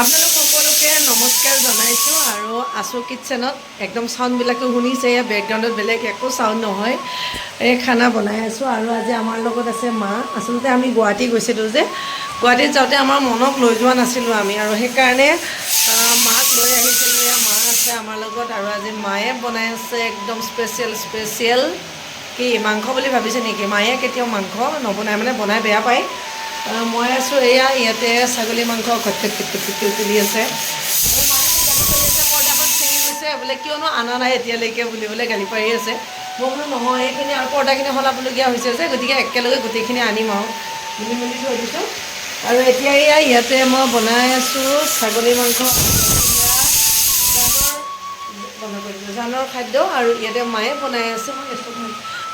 আপোনালোক সকলোকে নমস্কাৰ জনাইছোঁ আৰু আছো কিটচেনত। একদম চাউণ্ডবিলাকো শুনিছে, ইয়াৰ বেকগ্ৰাউণ্ডত বেলেগ একো চাউণ্ড নহয়। এই খানা বনাই আছোঁ আৰু আজি আমাৰ লগত আছে মা। আচলতে আমি গুৱাহাটী গৈছিলোঁ যে। গুৱাহাটীত যাওঁতে আমাৰ মনক লৈ যোৱা নাছিলোঁ আমি আৰু সেইকাৰণে মাক লৈ আহিছিলোঁ। এয়া মা আছে আমাৰ লগত আৰু আজি মায়ে বনাই আছে একদম স্পেচিয়েল স্পেচিয়েল কি, মাংস বুলি ভাবিছে নেকি? মায়ে কেতিয়াও মাংস নবনায় মানে বনাই বেয়া পায়। মই আছোঁ এয়া, ইয়াতে ছাগলী মাংস ঘটক ঘটক তুলি আছে পৰ্দাখন ছিঙি গৈছে বোলে কিয়নো অনা নাই এতিয়ালৈকে? বুলি বোলে, গালি পাৰি আছে। মই বোলো, নহয়, এইখিনি আৰু পৰ্দাখিনি সলাবলগীয়া হৈছে যে, গতিকে একেলগে গোটেইখিনি আনিম আৰু। মিলি, মেলি থৈ দিছোঁ। আৰু এতিয়া এয়া, ইয়াতে মই বনাই আছোঁ ছাগলী মাংস। জানৰ খাদ্য আৰু ইয়াতে মায়ে বনাই আছে।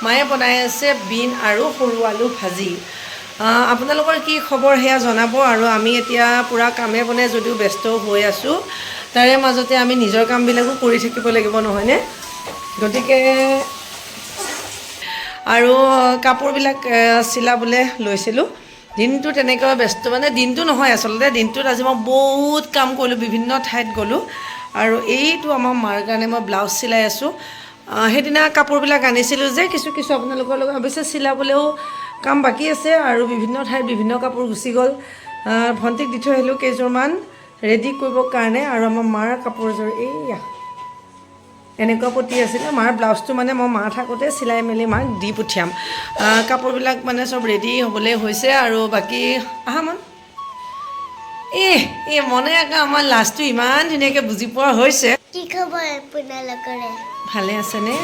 মায়ে বনাই আছে বিন আৰু সৰু আলু ভাজি। আপোনালোকৰ কি খবৰ সেয়া জনাব আৰু আমি এতিয়া পূৰা কামে বনে যদিও ব্যস্ত হৈ আছোঁ তাৰে মাজতে আমি নিজৰ কামবিলাকো কৰি থাকিব লাগিব নহয়নে? গতিকে আৰু কাপোৰবিলাক চিলাবলৈ লৈছিলোঁ। দিনটো তেনেকৈ ব্যস্ত মানে দিনটো নহয় আচলতে দিনটোত আজি মই বহুত কাম কৰিলোঁ বিভিন্ন ঠাইত গ'লোঁ। আৰু এইটো আমাৰ মাৰ কাৰণে মই ব্লাউজ চিলাই আছোঁ। সেইদিনা কাপোৰবিলাক আনিছিলোঁ যে কিছু কিছু আপোনালোকৰ লগত অৱশ্যে চিলাবলৈও কাম বাকী আছে আৰু বিভিন্ন ঠাইত বিভিন্ন কাপোৰ গুচি গ'ল। ভণ্টিক দি থৈ আহিলোঁ কেইযোৰমান ৰেডি কৰিবৰ কাৰণে আৰু আমাৰ মাৰ কাপোৰযোৰ এইয়া। এনেকুৱা পতি আছিলে। মাৰ ব্লাউজটো মানে মই মা থাকোঁতে চিলাই মেলি মাক দি পঠিয়াম। কাপোৰবিলাক মানে চব ৰেডি হ'বলৈ হৈছে আৰু বাকী আহা মন এই এই মনে আকৌ আমাৰ লাজটো ইমান ধুনীয়াকৈ বুজি পোৱা হৈছে। কি খবৰ আপোনালোকৰে? ভালে আছেনে?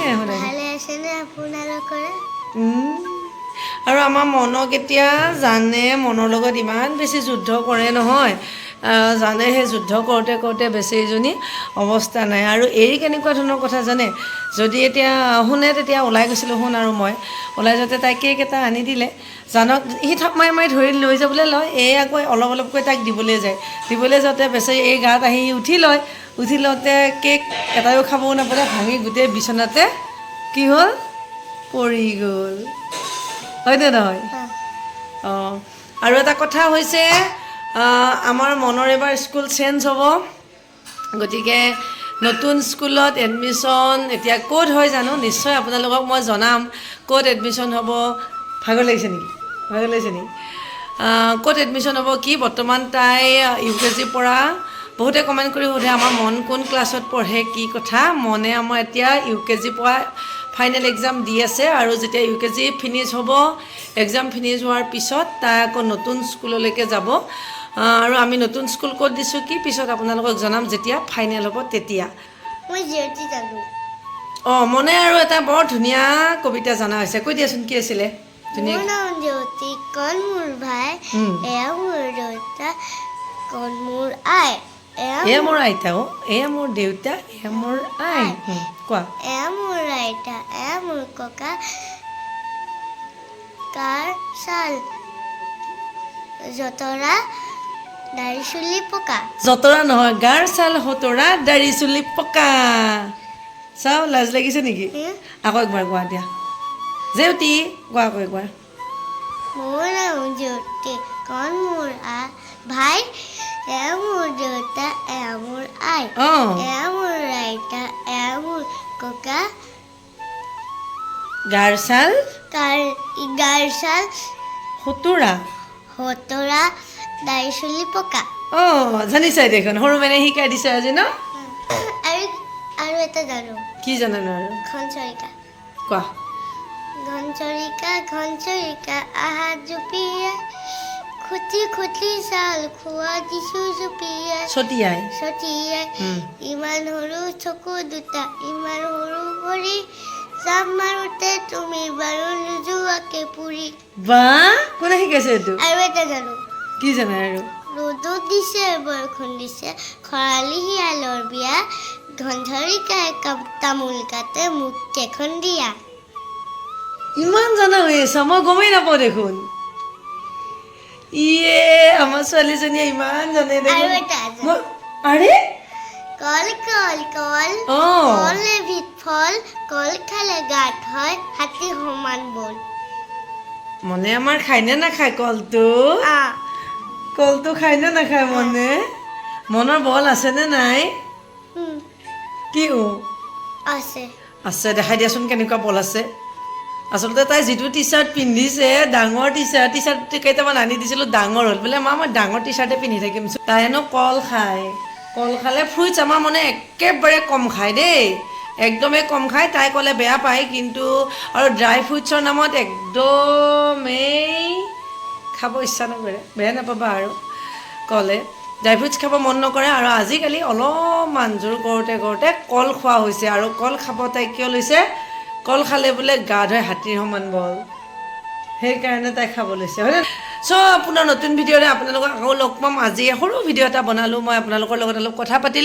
ভালে আছেনে আপোনালোকৰে। আৰু আমাৰ মনক এতিয়া জানে মনৰ লগত ইমান বেছি যুদ্ধ কৰে নহয়। জানে সেই যুদ্ধ কৰোঁতে কৰোঁতে বেচেৰীজনী অৱস্থা নাই। আৰু এৰি কেনেকুৱা ধৰণৰ কথা জানে? যদি এতিয়া শুনে তেতিয়া ওলাই গৈছিলোঁ শুন আৰু মই। ওলাই যাওঁতে তাই কেক এটা আনি দিলে। জানক সি থাপ মাৰি মাৰি ধৰি লৈ যাবলৈ লয়। এই আকৌ অলপ অলপকৈ তাক দিবলৈ যায়। দিবলৈ যাওঁতে বেচেৰী এই গাত আহি উঠি লয়। উঠি লওঁতে কেক এটাও খাবও নাপালে ভাঙি গোটেই বিচনাতে কি হ'ল? পৰি গ'ল। হয়নে নহয়? অঁ আৰু এটা কথা হৈছে আমাৰ মনৰ এবাৰ স্কুল চেঞ্জ হ'ব। গতিকে নতুন স্কুলত এডমিশ্যন এতিয়া ক'ত হয় জানো? নিশ্চয় আপোনালোকক মই জনাম। ক'ত এডমিশ্যন হ'ব? ভাগৰ লাগিছে নেকি? ভাগৰ লাগিছে নেকি? ক'ত এডমিশ্যন হ'ব? কি বৰ্তমান তাই ইউ কে জিৰ পৰা? বহুতে কমেণ্ট কৰি সোধে আমাৰ মন কোন ক্লাছত পঢ়ে? কি কথা? মনে আমাৰ এতিয়া ইউ কে জি পৰা ফাইনেল এক্সাম দি আছে আৰু যেতিয়া ইউ কে জি ফিনিছ হ'ব এক্সাম ফিনিছ হোৱাৰ পিছত তাই আকৌ নতুন স্কুললৈকে যাব। আৰু আমি নতুন স্কুল ক'ত দিছোঁ কি? পিছত আপোনালোকক জনাম যেতিয়া ফাইনেল হ'ব তেতিয়া। অঁ মনে আৰু এটা বৰ ধুনীয়া কবিতা জনা হৈছে। কৈ দিয়াচোন কি আছিলে? মোৰ নাম জ্যোতি কণ মোৰ ভাই। এয়া মোৰ দেউতা কণ মোৰ আই। এয়া মোৰ আইতা অ' এয়া মোৰ দেউতা এয়া মোৰ আই। কোৱা। এয়া মোৰ আইতা এয়া মোৰ ককা কাৰ ছাল? জতৰা দাঢ়ি চুলি পকা। জতৰা নহয় গাৰ ছাল সতৰা দাড়ি চুলি পকা। চাওঁ লাজ লাগিছে নেকি? আকৌ একবাৰ কোৱা দিয়া। জেউতি কোৱা আকৌ একবাৰ। মোৰ নাম জ্যোতি কণ মোৰ আ ভাই। মোৰ দেউতা এয়া আই আইতা এয়া মোৰ ককা গাৰ ছাল সতৰা সতৰা দাঢ়ি পকা অঁ জানিছাই দেখোন সৰু মানে শিকাই দিছে আজি ন? আৰু আৰু এটা জানো। কি জানানো আৰু? ঘনচৰিকা। কোৱা। ঘনচৰিকা ঘনচৰিকা আহা জুপিয়াই খুটি খুটি খোৱা দিছো জুপিয়াই। ছটিয়াই। ছটিয়াই। উম। ইমান সৰু চকু দুটা ইমান সৰু ভৰি জাপ মাৰোতে তুমি বাৰু নোযোৱাকে পুৰি। বা কোনে শিকাইছে এইটো? আৰু এটা জানো। কি জানা আৰু? ৰ'দো দিছে বৰষুণ দিছে খৰালি শিয়ালৰ বিয়া। ঘনঝৰিকাই কাপ তামোল কাটে মোক কেইখন দিয়া। ইমান জানা হৈ আছা মই গমেই নাপাওঁ দেখোন। ইয়ে আমাৰ ছোৱালীজনীয়ে ইমান জানে আৰু কল কল কল কল এবিধ ফল কল খালে গাত হয় হাতী সমান বল। মনে আমাৰ খায়নে নাখায় কলটো আ। কলটো খায়নে নাখায় মনে? মনৰ বল আছেনে নাই? কি ও? আছে। আছে দেখাই দিয়াচোন কেনেকুৱা বল আছে। আচলতে তাই যিটো টি চাৰ্ট পিন্ধিছে, ডাঙৰ টি চাৰ্ট টি চাৰ্ট কেইটামান আনি দিছিলোঁ, ডাঙৰ হ'ল। বোলে, মা, মই ডাঙৰ টি চাৰ্টে পিন্ধি থাকিম। তাই হেনো কল খায়। কল খালে ফ্ৰুইটছ, আমাৰ মানে একেবাৰে কম খায় দেই। একদমেই কম খায়। তাই ক'লে, বেয়া পায়, কিন্তু আৰু ড্ৰাই ফ্ৰুইটছৰ নামত একদমেই খাব ইচ্ছা নকৰে। বেয়া নাপাবা আৰু, ক'লে। ড্ৰাই ফ্ৰুইটছ খাব মন নকৰে আৰু আজিকালি অলপমান জোৰ কৰোঁতে কৰোঁতে কল খোৱা হৈছে আৰু কল খাব তাই কিয় লৈছে? কল খালে বোলে গা ধুই হাতীৰ সমান বল। সেইকাৰণে তাই খাব লৈছে হয়নে? চ' আপোনাৰ নতুন ভিডিঅ'ৰে আপোনালোকক আকৌ লগ পাম। আজি সৰু ভিডিঅ' এটা বনালোঁ। মই আপোনালোকৰ লগত অলপ কথা পাতিলোঁ।